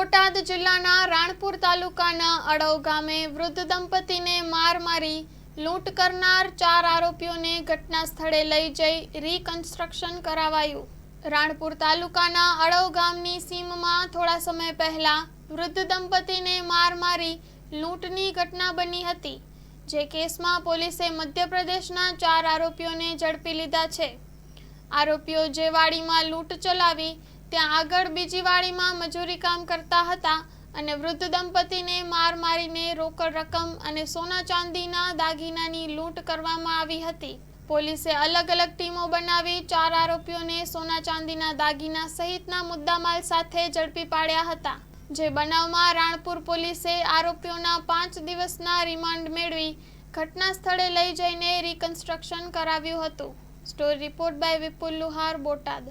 બોટાદ જિલ્લાના રાણપુર તાલુકાના અડવ ગામે વૃદ્ધ દંપતીને માર મારી લૂંટ કરનાર ચાર આરોપીઓને ઘટના સ્થળે લઈ જઈ રીકન્સ્ટ્રક્શન કરાવાયું. રાણપુર તાલુકાના અડવ ગામની સીમમાં થોડા સમય પહેલા વૃદ્ધ દંપતીને માર મારી લૂંટની ઘટના બની હતી, જે કેસમાં પોલીસે મધ્યપ્રદેશના ચાર આરોપીઓને ઝડપી લીધા છે. આરોપીઓ જે વાડીમાં લૂંટ ચલાવી ત્યાં આગળ બીજી વાડીમાં મજૂરી કામ કરતા હતા અને વૃદ્ધ દંપતીને માર મારીને રોકડ રકમ અને સોના ચાંદીના દાગીનાની લૂંટ કરવામાં આવી હતી. પોલીસે અલગ અલગ ટીમો બનાવી ચાર આરોપીઓને સોના ચાંદીના દાગીના સહિતના મુદ્દામાલ સાથે ઝડપી પાડ્યા હતા. જે બનાવમાં રાણપુર પોલીસે આરોપીઓના પાંચ દિવસના રિમાન્ડ મેળવી ઘટના સ્થળે લઈ જઈને રિકન્સ્ટ્રક્શન કરાવ્યું હતું. Story report by Vipul Luhar Botad